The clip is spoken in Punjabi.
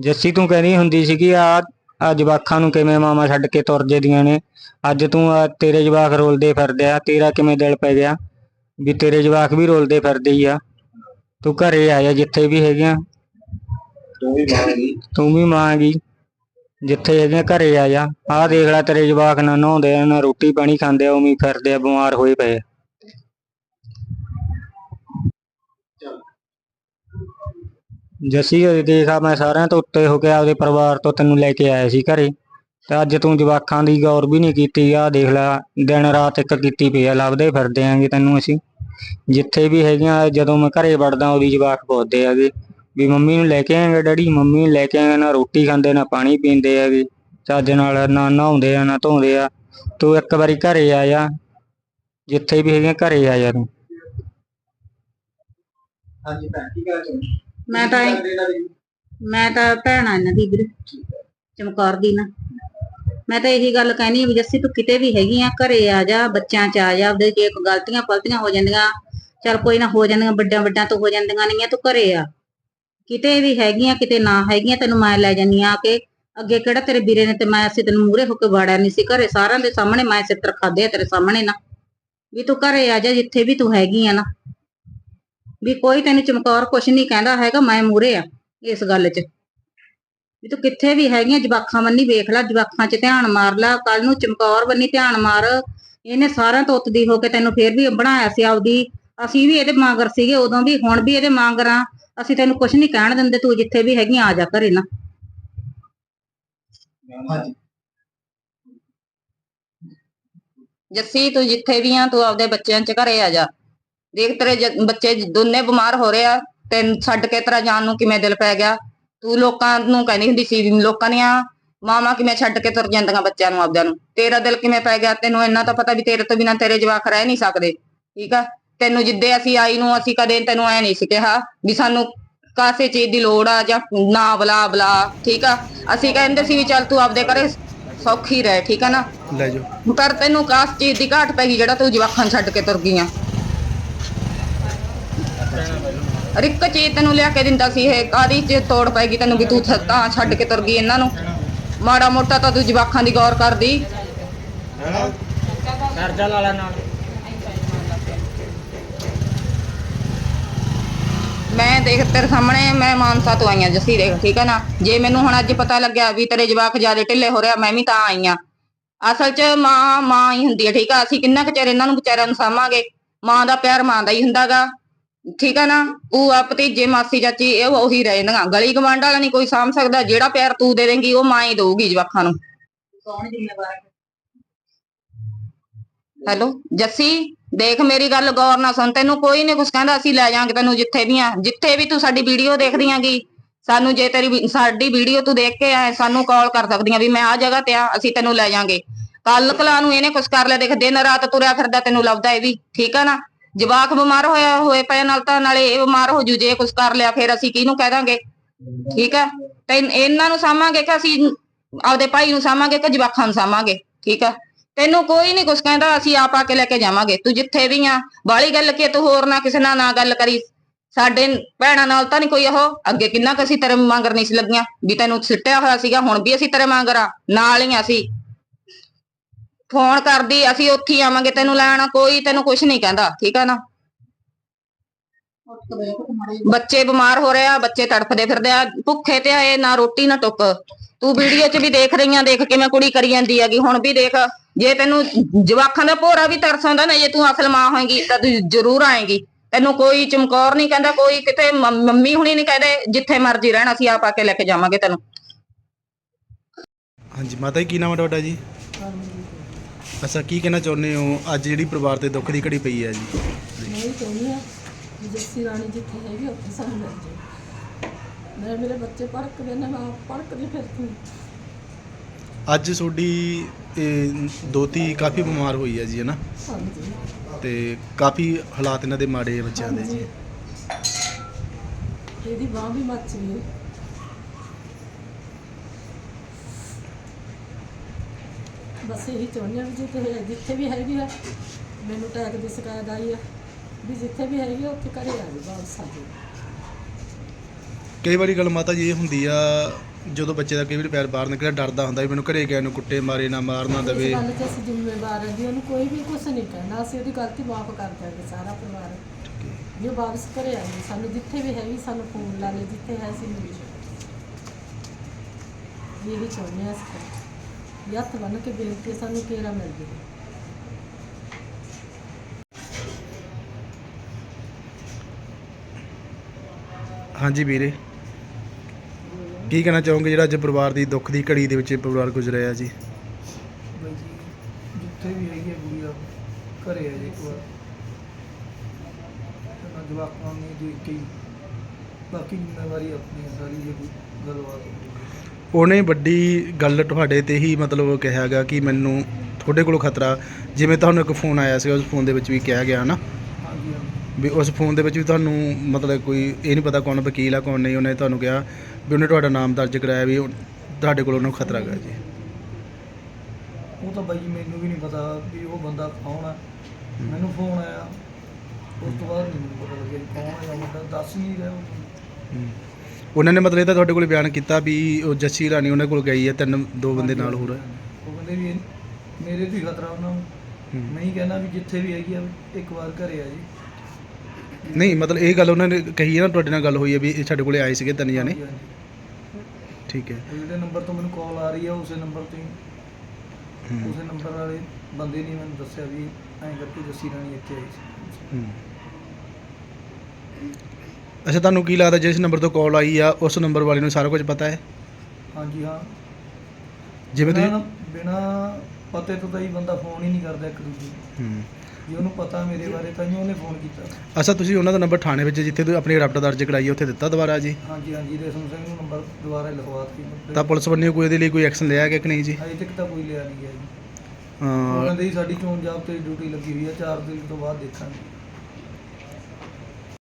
ਜੱਸੀ ਤੂੰ ਕਹਿੰਦੀ ਹੁੰਦੀ ਸੀਗੀ ਆ ਆ ਜਵਾਖਾਂ ਨੂੰ ਕਿਵੇਂ ਮਾਮਾ ਛੱਡ ਕੇ ਤੁਰ ਜਦੀਆਂ ਨੇ? ਅੱਜ ਤੂੰ ਆ ਤੇਰੇ ਜਵਾਕ ਰੋਲਦੇ ਫਿਰਦੇ ਆ ਤੇਰਾ ਕਿਵੇਂ ਦਿਲ ਪੈ ਗਿਆ? ਵੀ ਤੇਰੇ ਜਵਾਕ ਵੀ ਰੋਲਦੇ ਫਿਰਦੇ ਹੀ ਆ। ਤੂੰ ਘਰੇ ਆ ਜਾ ਜਿੱਥੇ ਵੀ ਹੈਗੀਆਂ ਤੂੰ ਵੀ ਮਾਂਗੀ ਤੂੰ ਵੀ ਮਾਂ ਗੀ ਜਿੱਥੇ ਹੈਗੀਆਂ ਘਰੇ ਆ ਜਾ। ਆਹ ਦੇਖ ਲੈ ਤੇਰੇ ਜਵਾਕ ਨਾ ਨਹਾਉਂਦੇ ਆ ਨਾ ਰੋਟੀ ਪਾਣੀ ਖਾਂਦੇ ਆ ਉਵੇਂ ਹੀ ਫਿਰਦੇ ਆ ਬਿਮਾਰ ਹੋਏ ਪਏ ਆ। ਜੱਸੀ ਇਹ ਦੇਖਾ ਮੈਂ ਸਾਰਿਆਂ ਤੋਂ ਉੱਤੇ ਹੋ ਕੇ ਆਪਦੇ ਪਰਿਵਾਰ ਤੋਂ ਤੈਨੂੰ ਲੈ ਕੇ ਆਇਆ ਸੀ ਘਰੇ। ਤੇ ਅੱਜ ਤੂੰ ਜਵਾਕਾਂ ਦੀ ਗੌਰ ਵੀ ਨਹੀਂ ਕੀਤੀ। ਆ ਦੇਖ ਲੈ, ਦਿਨ ਰਾਤ ਇੱਕ ਕੀਤੀ ਪਈ ਆ, ਲੱਭਦੇ ਫਿਰਦੇ ਆਂਗੇ ਤੈਨੂੰ ਅਸੀਂ। ਜਿੱਥੇ ਵੀ ਹੈਗੀਆਂ ਜਦੋਂ ਮੈਂ ਘਰੇ ਵੜਦਾ ਉਹਦੀ ਜਵਾਕ ਪੁੱਛਦੇ ਆਗੇ ਵੀ ਮੰਮੀ ਨੂੰ ਲੈ ਕੇ ਆਏਗਾ ਡੈਡੀ? ਮੰਮੀ ਨੂੰ ਲੈ ਕੇ ਆਏਗਾ, ਨਾ ਰੋਟੀ ਖਾਂਦੇ, ਨਾ ਪਾਣੀ ਪੀਂਦੇ ਹੈਗੇ ਚੱਜ ਨਾਲ ਨਾ ਨਹਾਉਂਦੇ ਆ, ਨਾ ਧੋਂਦੇ ਆ। ਤੂੰ ਇੱਕ ਵਾਰੀ ਘਰੇ ਆ ਜਾ, ਜਿੱਥੇ ਵੀ ਹੈਗੀਆਂ ਘਰੇ ਆ ਜਾ ਤੂੰ। ਹਾਂਜੀ ਭੈਣ, ਕੀ ਕਹਿਣਾ ਚਾਹੁੰਦੀ ਮੈਂ ਤਾਂ ਇਹ- ਮੈਂ ਤਾਂ ਭੈਣ ਇਹਨਾਂ ਦੀ ਵੀਰ। ਚਮਕੌਰ ਦੀ ਨਾ। ਮੈਂ ਤਾਂ ਇਹੀ ਗੱਲ ਕਹਿਣੀ ਵੀ ਜੱਸੀ ਤੂੰ ਕਿਤੇ ਵੀ ਹੈਗੀ ਆ ਘਰੇ ਆ ਜਾ ਬੱਚਿਆਂ ਚ ਆ ਜਾ ਉਹਦੇ ਜੇ ਕੋਈ ਗਲਤੀਆਂ ਪਲਤੀਆਂ ਹੋ ਜਾਂਦੀਆਂ ਚਲ ਕੋਈ ਨਾ ਹੋ ਜਾਂਦੀਆਂ ਵੱਡਿਆਂ ਵੱਡਿਆਂ ਤੋਂ ਹੋ ਜਾਂਦੀਆਂ ਨਹੀਂ ਆ ਤੂੰ ਘਰੇ ਆ। ਕਿਤੇ ਵੀ ਹੈਗੀਆਂ ਕਿਤੇ ਨਾ ਹੈਗੀਆਂ ਤੈਨੂੰ ਮੈਂ ਲੈ ਜਾਨੀ ਆ ਕਿ। ਅੱਗੇ ਕਿਹੜਾ ਤੇਰੇ ਵੀਰੇ ਨੇ ਤੇ ਮੈਂ ਅਸੀਂ ਤੈਨੂੰ ਮੂਹਰੇ ਹੋ ਕੇ ਵਾੜਿਆ ਨਹੀਂ ਸੀ ਘਰੇ। ਸਾਰਿਆਂ ਦੇ ਸਾਹਮਣੇ ਮੈਂ ਸਿੱਤਰ ਖਾਦੇ ਆ ਤੇਰੇ ਸਾਹਮਣੇ ਨਾ। ਵੀ ਤੂੰ ਘਰੇ ਆ ਜਾ ਜਿੱਥੇ ਵੀ ਤੂੰ ਹੈਗੀ ਆ ਨਾ। ਵੀ ਕੋਈ ਤੈਨੂੰ ਚਮਕੌਰ ਕੁਛ ਨਹੀਂ ਕਹਿੰਦਾ ਹੈਗਾ ਮੈਂ ਮੂਹਰੇ ਆ ਇਸ ਗੱਲ 'ਚ। ਵੀ ਤੂੰ ਕਿੱਥੇ ਵੀ ਹੈਗੀਆਂ ਜਵਾਖਾਂ ਬੰਨੀ ਵੇਖ ਲੈ ਜਵਾਖਾਂ 'ਚ ਧਿਆਨ ਮਾਰ ਲੈ ਕੱਲ ਨੂੰ ਚਮਕੌਰ ਬੰਨੀ ਧਿਆਨ ਮਾਰ। ਇਹਨੇ ਸਾਰਿਆਂ ਤੋਂ ਉੱਤਦੀ ਹੋ ਕੇ ਤੈਨੂੰ ਫੇਰ ਵੀ ਬਣਾਇਆ ਸੀ ਆਪਦੀ। ਅਸੀਂ ਵੀ ਇਹਦੇ ਮਾਂਗਰ ਸੀਗੇ ਉਦੋਂ ਵੀ ਹੁਣ ਵੀ ਇਹਦੇ ਮਾਂਗਰਾਂ ਅਸੀਂ ਤੈਨੂੰ ਕੁਛ ਨਹੀਂ ਕਹਿਣ ਦਿੰਦੇ ਤੂੰ ਜਿੱਥੇ ਵੀ ਹੈਗੀ ਆ ਜਾ ਘਰੇ ਨਾ। ਜੱਸੀ ਤੂੰ ਜਿੱਥੇ ਵੀ ਆ ਤੂੰ ਆਪਦੇ ਬੱਚਿਆਂ ਚ ਘਰੇ ਆ ਜਾ। ਦੇਖ ਤੇਰੇ ਜ- ਬੱਚੇ ਦੋਨੇ ਬਿਮਾਰ ਹੋ ਰਹੇ ਆ ਤੈਨੂੰ ਛੱਡ ਕੇ ਤੇਰਾ ਜਾਣ ਨੂੰ ਕਿਵੇਂ ਦਿਲ ਪੈ ਗਿਆ? ਤੂੰ ਲੋਕਾਂ ਨੂੰ ਕਹਿੰਦੀ ਹੁੰਦੀ ਸੀ ਲੋਕਾਂ ਦੀਆਂ ਮਾਵਾਂ ਕਿਵੇਂ ਛੱਡ ਕੇ ਤੁਰ ਜਾਂਦੀਆਂ ਬੱਚਿਆਂ ਨੂੰ ਆਪਦਿਆਂ ਨੂੰ? ਤੇਰਾ ਦਿਲ ਕਿਵੇਂ ਪੈ ਗਿਆ? ਤੈਨੂੰ ਇੰਨਾ ਤਾਂ ਪਤਾ ਵੀ ਤੇਰੇ ਤੋਂ ਬਿਨਾਂ ਤੇਰੇ ਜਵਾਕ ਰਹਿ ਨਹੀਂ ਸਕਦੇ। ਠੀਕ ਆ? ਤੈਨੂੰ ਜਿੱਦੇ ਅਸੀਂ ਆਈ ਨੂੰ ਅਸੀਂ ਕਦੇ ਤੈਨੂੰ ਐ ਨਹੀਂ ਸੀ ਕਿਹਾ ਵੀ ਸਾਨੂੰ ਕਾਸੇ ਚੀਜ਼ ਦੀ ਲੋੜ ਆ ਜਾਂ ਨਾ ਬਲਾ ਬਲਾ। ਠੀਕ ਆ? ਅਸੀਂ ਕਹਿੰਦੇ ਸੀ ਵੀ ਚੱਲ ਤੂੰ ਆਪਦੇ ਘਰੇ ਸੌਖੀ ਰਹਿ ਠੀਕ ਆ ਨਾ? ਲੈ ਜਾਓ। ਪਰ ਤੈਨੂੰ ਕਾਸ ਚੀਜ਼ ਦੀ ਘਾਟ ਪੈ ਗਈ ਜਿਹੜਾ ਤੂੰ ਜਵਾਖਾਂ ਛੱਡ ਕੇ ਤੁਰ ਗਈਆਂ। ਹਰ ਇੱਕ ਚੀਜ਼ ਤੈਨੂੰ ਲਿਆ ਕੇ ਦਿੰਦਾ ਸੀ ਇਹ ਕਾਦੀ ਚ ਤੋੜ ਪੈ ਗਈ ਤੈਨੂੰ ਵੀ ਤੂੰ ਤਾਂ ਛੱਡ ਕੇ ਤੁਰ ਗਈ ਇਹਨਾਂ ਨੂੰ। ਮਾੜਾ ਮੋਟਾ ਤਾਂ ਤੂੰ ਜਵਾਖਾਂ ਦੀ ਗੌਰ ਕਰਦੀ। ਕਰਜ਼ਾ ਲਾ ਲੈ ਨਾਲ। ਮੈਂ ਦੇਖ ਤੇਰੇ ਸਾਹਮਣੇ ਮੈਂ ਮਾਨਸਾ ਤੋਂ ਆਈ ਆ ਜੱਸੀ ਦੇਖ ਠੀਕ ਹੈ ਨਾ? ਜੇ ਮੈਨੂੰ ਹੁਣ ਅੱਜ ਪਤਾ ਲੱਗਿਆ ਵੀ ਤੇਰੇ ਜਵਾਕ ਜਿਆਦੇ ਢਿੱਲੇ ਹੋ ਰਿਹਾ ਮੈਂ ਵੀ ਤਾਂ ਆਈ ਆ। ਅਸਲ 'ਚ ਮਾਂ ਮਾਂ ਹੀ ਹੁੰਦੀ ਹੈ ਠੀਕ ਆ? ਅਸੀਂ ਕਿੰਨਾ ਕੁ ਚਿਰ ਇਹਨਾਂ ਨੂੰ ਵਿਚਾਰਿਆਂ ਨੂੰ ਸਾਂਭਾਂਗੇ? ਮਾਂ ਦਾ ਪਿਆਰ ਮਾਂ ਦਾ ਹੀ ਹੁੰਦਾਗਾ। ਠੀਕ ਆ ਨਾ? ਉਹ ਆ ਭਤੀਜੇ ਮਾਸੀ ਚਾਚੀ ਇਹ ਉਹੀ ਰਹਿ ਜਾਂਦੀਆਂ। ਗਲੀ ਗਵਾਂਢ ਵਾਲਾ ਨਹੀਂ ਕੋਈ ਸਾਂਭ ਸਕਦਾ। ਜਿਹੜਾ ਪਿਆਰ ਤੂੰ ਦੇ ਦੇਂਗੀ ਉਹ ਮਾਂ ਹੀ ਦਊਗੀ ਜਵਾਕਾਂ ਨੂੰ। ਕੌਣ ਜ਼ਿੰਮੇਵਾਰ ਹੈ? ਹੈਲੋ? ਜੱਸੀ ਦੇਖ ਮੇਰੀ ਗੱਲ ਗੌਰ ਨਾਲ ਸੁਣ। ਤੈਨੂੰ ਕੋਈ ਨਹੀਂ ਕੁਛ ਕਹਿੰਦਾ ਅਸੀਂ ਲੈ ਜਾਾਂਗੇ ਤੈਨੂੰ ਜਿੱਥੇ ਵੀ ਆ। ਜਿੱਥੇ ਵੀ ਤੂੰ ਸਾਡੀ ਵੀਡੀਓ ਦੇਖਦੀ ਆਂਗੀ ਸਾਨੂੰ ਜੇ ਤੇਰੀ ਸਾਡੀ ਵੀਡੀਓ ਤੂੰ ਦੇਖ ਕੇ ਆਏ ਸਾਨੂੰ ਕਾਲ ਕਰ ਸਕਦੀਆਂ ਵੀ ਮੈਂ ਆ ਜਗ੍ਹਾ ਤੇ ਆ ਅਸੀਂ ਤੈਨੂੰ ਲੈ ਜਾਾਂਗੇ ਕੱਲ ਕਲਾ ਨੂੰ ਇਹਨੇ ਕੁਛ ਕਰ ਲਿਆ। ਦੇਖ ਦਿਨ ਰਾਤ ਤੁਰਿਆ ਫਿਰਦਾ ਤੈਨੂੰ ਲੱਭਦਾ ਇਹ ਵੀ। ਠੀਕ ਆ ਨਾ? ਜਵਾਕ ਬਿਮਾਰ ਹੋਇਆ ਹੋਏ ਪਏ ਨਾਲ ਤਾਂ ਨਾਲੇ ਇਹ ਬਿਮਾਰ ਹੋ ਜੂ, ਜੇ ਕੁਛ ਕਰ ਲਿਆ ਫਿਰ ਅਸੀਂ ਕਿਹਨੂੰ ਕਹਿ ਦਾਂਗੇ? ਠੀਕ ਆ ਤੇ ਇਹਨਾਂ ਨੂੰ ਸਾਂਭਾਂਗੇ ਕਿ ਅਸੀਂ ਆਪਦੇ ਭਾਈ ਨੂੰ ਸਾਂਭਾਂਗੇ ਕਿ ਜਵਾਕਾਂ ਨੂੰ ਸਾਂਭਾਂਗੇ? ਠੀਕ ਆ ਤੈਨੂੰ ਕੋਈ ਨਹੀਂ ਕੁਛ ਕਹਿੰਦਾ, ਅਸੀਂ ਆਪ ਆ ਕੇ ਲੈ ਕੇ ਜਾਵਾਂਗੇ। ਤੂੰ ਜਿੱਥੇ ਵੀ ਆ, ਬਾਲੀ ਗੱਲ ਕੀ ਤੂੰ ਹੋਰ ਨਾ ਕਿਸੇ ਨਾਲ ਨਾ ਗੱਲ ਕਰੀ। ਸਾਡੇ ਭੈਣਾਂ ਨਾਲ ਤਾਂ ਨਹੀਂ ਕੋਈ ਉਹ ਅੱਗੇ ਕਿੰਨਾ ਕੁ ਅਸੀਂ ਤੇਰੇ ਮੰਗਰ ਨਹੀਂ ਸੀ ਲੱਗੀਆਂ, ਵੀ ਤੈਨੂੰ ਸਿੱਟਿਆ ਹੋਇਆ ਸੀਗਾ, ਹੁਣ ਵੀ ਅਸੀਂ ਤੇਰੇ ਮੰਗਰ ਆ, ਨਾਲ ਹੀ ਆ ਅਸੀਂ। ਫੋਨ ਕਰਦੀ ਅਸੀਂ ਉੱਥੇ ਹੀ ਆਵਾਂਗੇ ਤੈਨੂੰ ਲੈਣ ਕੋਈ ਤੈਨੂੰ ਕੁਛ ਨਹੀਂ ਕਹਿੰਦਾ ਠੀਕ ਆ ਨਾ? ਬੱਚੇ ਬਿਮਾਰ ਹੋ ਰਹੇ ਆ ਬੱਚੇ ਤੜਫਦੇ ਫਿਰਦੇ ਆ ਭੁੱਖੇ ਤੇ ਆਏ ਨਾ ਰੋਟੀ ਨਾ ਟੁੱਕ। ਤੂੰ ਵੀਡੀਓ 'ਚ ਵੀ ਦੇਖ ਰਹੀਆਂ ਦੇਖ ਕਿਵੇਂ ਕੁੜੀ ਕਰੀ ਜਾਂਦੀ ਹੈਗੀ ਹੁਣ ਵੀ ਦੇਖ ਜੇ ਤੈਨੂੰ ਜਵਾਖਾਂ ਦਾ ਭੋਰਾ ਵੀ ਤਰਸ ਆਉਂਦਾ ਨਾ ਜੇ ਤੂੰ ਅਸਲ ਮਾਂ ਹੋਏਗੀ ਤਾਂ ਤੂੰ ਜ਼ਰੂਰ ਆਏਗੀ। ਤੈਨੂੰ ਕੋਈ ਚਮਕੌਰ ਨਹੀਂ ਕਹਿੰਦਾ ਕੋਈ ਕਿਤੇ ਮੰਮ- ਮੰਮੀ ਹੁਣੀ ਨਹੀਂ ਕਹਿੰਦੇ ਜਿੱਥੇ ਮਰਜ਼ੀ ਰਹਿਣ ਅਸੀਂ ਆਪ ਆ ਕੇ ਲੈ ਕੇ ਜਾਵਾਂਗੇ ਤੈਨੂੰ। ਹਾਂਜੀ ਮਾਤਾ ਜੀ ਕੀ ਨਾਮ ਹੈ ਤੁਹਾਡਾ ਜੀ? ਅੱਛਾ ਕੀ ਕਹਿਣਾ ਚਾਹੁੰਦੇ ਹੋ? ਅੱਜ ਜਿਹੜੀ ਪਰਿਵਾਰ ਤੇ ਦੁੱਖ ਦੀ ਘੜੀ ਪਈ ਹੈ ਜੀ। ਮੈਂ ਇਹ ਚਾਹੁੰਦੀ ਹਾਂ ਵੀ ਜੱਸੀ ਰਾਣੀ ਜਿੱਥੇ ਹੈਗੀ ਉੱਥੇ ਸਾਨੂੰ ਮਿਲ ਜਾਏ ਮੈਂ ਮੇਰੇ ਬੱਚੇ ਪੜ੍ਹਦੇ ਨੇ ਮੈਂ ਆਪ ਪੜ੍ਹਦੀ ਫਿਰਦੀ ਅੱਜ ਤੁਹਾਡੀ ਇਹ, ਦੋਤੀ ਕਾਫੀ ਬਿਮਾਰ ਹੋਈ ਹੈ ਜੀ ਹੈ ਨਾ? ਹਾਂਜੀ। ਤੇ ਕਾਫੀ ਹਾਲਾਤ ਇਹਨਾਂ ਦੇ ਮਾੜੇ ਆ ਬੱਚਿਆਂ ਦੇ ਜੀ। ਇਹਦੀ ਬਾਂਹ ਵੀ ਮੱਚ ਗਈ ਬਸ ਇਹੀ ਚਾਹੁੰਦੀ ਹਾਂ ਵੀ ਜਿੱਥੇ ਜਿੱਥੇ ਵੀ ਹੈਗੀ ਆ ਮੈਨੂੰ ਟੈਗ ਦੀ ਸ਼ਿਕਾਇਤ ਆਈ ਆ ਵੀ ਜਿੱਥੇ ਵੀ ਹੈਗੀ ਆ ਉੱਥੇ ਘਰੇ ਆ ਜਾਓ ਵਾਪਸ ਆ ਜਾਓ। ਕਈ ਵਾਰੀ ਗੱਲ ਮਾਤਾ ਜੀ ਇਹ ਹੁੰਦੀ ਆ ਜਦੋਂ ਬੱਚੇ ਦਾ ਕਈ ਵਾਰੀ ਪੈਰ ਬਾਹਰ ਨਿਕਲਿਆ ਡਰਦਾ ਹੁੰਦਾ ਵੀ ਮੈਨੂੰ ਘਰੇ ਗਿਆ ਨੂੰ ਕੁੱਟੇ ਮਾਰੇ ਨਾ ਮਾਰ ਨਾ ਇਸ ਦੇਵੇ ਗੱਲ 'ਚ ਅਸੀਂ ਜ਼ਿੰਮੇਵਾਰ ਹਾਂ ਜੀ ਉਹਨੂੰ ਕੋਈ ਵੀ ਕੁਝ ਨਹੀਂ ਕਹਿਣਾ ਅਸੀਂ ਉਹਦੀ ਗਲਤੀ ਮਾਫ ਕਰ ਦਿਆਂਗੇ ਸਾਰਾ ਪਰਿਵਾਰ। ਜੇ ਉਹ ਵਾਪਸ ਘਰੇ ਆਏ ਸਾਨੂੰ ਜਿੱਥੇ ਵੀ ਹੈਗੀ ਸਾਨੂੰ ਫੋਨ ਲਾ ਲੈ ਜਿੱਥੇ ਹੈ ਅਸੀਂ ਮਿਲ ਜਾਓ ਇਹ ਚਾਹੁੰਦੇ ਹਾਂ ਅਸੀਂ। ਤਾਂ। ਵੀ ਹੱਥ ਬੰਨ ਕੇ ਬੇਨਤੀ ਹੈ, ਸਾਨੂੰ ਕੇਰਾ ਮਿਲ ਜਾਵੇ। ਹਾਂਜੀ ਵੀਰੇ। ਕੀ ਕਹਿਣਾ ਚਾਹੋਗੇ ਜਿਹੜਾ ਅੱਜ ਪਰਿਵਾਰ ਦੀ ਦੁੱਖ ਦੀ ਘੜੀ ਦੇ ਵਿੱਚ ਪਰਿਵਾਰ ਗੁਜ਼ਰਿਆ ਜੀ? ਬਾਈ ਜੀ ਜਿੱਥੇ ਵੀ ਹੈਗੀ ਹੈ ਗੁੜੀਆ ਘਰੇ ਆ ਜੀ ਇੱਕ ਵਾਰ। ਨਾ ਜਵਾਕਾਂ ਨੂੰ ਦੇਖ ਕੇ ਹੀ ਬਾਕੀ ਜ਼ਿੰਮੇਵਾਰੀ ਆਪਣੀ ਹੈ ਸਾਰੀ ਜੇ ਕੋਈ ਗੱਲਬਾਤ ਹੋਵੇ ਉਹਨੇ ਵੱਡੀ ਗੱਲ ਤੁਹਾਡੇ ਤੇ ਹੀ ਮਤਲਬ ਕਿਹਾਗਾ ਕਿ ਮੈਨੂੰ ਤੁਹਾਡੇ ਕੋਲੋਂ ਖਤਰਾ ਜਿਵੇਂ ਤੁਹਾਨੂੰ ਇੱਕ ਫੋਨ ਆਇਆ ਸੀ ਉਸ ਫੋਨ ਦੇ ਵਿੱਚ ਵੀ ਕਿਹਾ ਗਿਆ ਨਾ ਵੀ ਉਸ ਫੋਨ ਦੇ ਵਿੱਚ ਵੀ ਤੁਹਾਨੂੰ ਮਤਲਬ ਕੋਈ ਇਹ ਨਹੀਂ ਪਤਾ ਕੌਣ ਵਕੀਲ ਆ ਕੌਣ ਨਹੀਂ ਉਹਨੇ ਤੁਹਾਨੂੰ ਕਿਹਾ ਵੀ ਉਹਨੇ ਤੁਹਾਡਾ ਨਾਮ ਦਰਜ ਕਰਾਇਆ ਵੀ ਤੁਹਾਡੇ ਕੋਲ ਉਹਨੂੰ ਖਤਰਾ ਗਾ ਜੀ। ਉਹ ਤਾਂ ਬਾਈ ਮੈਨੂੰ ਵੀ ਨਹੀਂ ਪਤਾ ਵੀ ਉਹ ਬੰਦਾ ਕੌਣ ਆ। ਮੈਨੂੰ ਫੋਨ ਆਇਆ ਉਸ ਤੋਂ ਬਾਅਦ ਨਹੀਂ ਮੈਨੂੰ ਪਤਾ ਲੱਗਿਆ ਕੌਣ ਹੈ ਬੰਦਾ ਦੱਸ ਨਹੀਂ ਰਿਹਾ। ਉਹ ਹੂੰ। ਉਹਨਾਂ ਨੇ ਮਤਲਬ ਇਹ ਤਾਂ ਤੁਹਾਡੇ ਕੋਲ ਬਿਆਨ ਕੀਤਾ ਵੀ ਉਹ ਜੱਸੀ ਰਾਣੀ ਉਹਨਾਂ ਕੋਲ ਗਈ ਹੈ ਤਿੰਨ ਦੋ ਬੰਦੇ ਨਾਲ ਹੋਰ ਉਹ ਕਹਿੰਦੇ ਵੀ ਇਹ- ਮੇਰੇ ਤੋਂ ਹੀ ਖਤਰਾ ਉਹਨਾਂ ਨੂੰ ਹੂੰ। ਮੈਂ ਹੀ ਕਹਿੰਦਾ ਵੀ ਜਿੱਥੇ ਵੀ ਹੈਗੀ ਆ ਇੱਕ ਵਾਰ ਘਰੇ ਆ ਜੀ ਨਹੀਂ ਮਤਲਬ ਇਹ ਗੱਲ ਉਹਨਾਂ ਨੇ ਕਹੀ ਹੈ ਨਾ ਤੁਹਾਡੇ ਨਾਲ ਗੱਲ ਹੋਈ ਹੈ ਵੀ ਇਹ ਸਾਡੇ ਕੋਲੇ ਆਏ ਸੀਗੇ ਤਿੰਨ ਜਾਣੇ ਹਾਂਜੀ, ਹਾਂਜੀ। ਠੀਕ ਹੈ ਜਿਹੜੇ ਨੰਬਰ ਤੋਂ ਮੈਨੂੰ ਕਾਲ ਆ ਰਹੀ ਆ ਉਸੇ ਨੰਬਰ ਤੋਂ ਹੀ ਹੂੰ। ਉਸੇ ਨੰਬਰ ਵਾਲੇ ਬੰਦੇ ਨੇ ਮੈਨੂੰ ਦੱਸਿਆ ਵੀ ਐਂ ਕਰਕੇ ਜੱਸੀ ਰਾਣੀ ਇੱਥੇ ਆਈ ਸੀ ਹੂੰ। ਅੱਛਾ ਤੁਹਾਨੂੰ ਕੀ ਲੱਗਦਾ ਜਿਸ ਨੰਬਰ ਤੋਂ ਕਾਲ ਆਈ ਆ ਉਸ ਨੰਬਰ ਵਾਲੇ ਨੂੰ ਸਾਰਾ ਕੁਝ ਪਤਾ ਹੈ? ਹਾਂਜੀ ਹਾਂ। ਜਿਵੇਂ ਤੁਸੀਂ ਬਿਨਾਂ ਪਤੇ ਤੋਂ ਤਾਂ ਹੀ ਬੰਦਾ ਫੋਨ ਹੀ ਨਹੀਂ ਕਰਦਾ ਇੱਕ ਦੂਜੇ ਨੂੰ। ਹੂੰ। ਜੇ ਉਹਨੂੰ ਪਤਾ ਮੇਰੇ ਬਾਰੇ ਤਾਂ ਹੀ ਉਹਨੇ ਫੋਨ ਕੀਤਾ। ਅੱਛਾ ਤੁਸੀਂ ਉਹਨਾਂ ਦਾ ਨੰਬਰ ਥਾਣੇ ਵਿੱਚ ਜਿੱਥੇ ਤੁਸੀਂ ਆਪਣੀ ਰਪਟ ਦਰਜ ਕਰਾਈ ਹੈ ਉੱਥੇ ਦਿੱਤਾ ਦੁਬਾਰਾ ਜੀ? ਹਾਂਜੀ ਹਾਂਜੀ ਰੇਸ਼ਮ ਸਿੰਘ ਨੂੰ ਨੰਬਰ ਦੁਬਾਰਾ ਲਿਖਵਾ ਦਿੱਤੀ। ਤਾਂ ਪੁਲਿਸ ਵੱਲੋਂ ਕੋਈ ਇਹਦੇ ਲਈ ਕੋਈ ਐਕਸ਼ਨ ਲਿਆ ਗਿਆ ਕਿ ਨਹੀਂ ਜੀ? ਅਜੇ ਤੱਕ ਤਾਂ ਕੋਈ ਲਿਆ ਨਹੀਂ ਗਿਆ ਜੀ। ਉਹ ਅਹ ਕਹਿੰਦੇ ਜੀ ਸਾਡੀ ਚੋਣ ਜਾਬ ਤੇ ਡਿਊਟੀ ਲੱਗੀ ਹੋਈ ਆ 4 ਦਿਨ ਤੋਂ ਬਾਅਦ ਦੇਖਾਂਗੇ।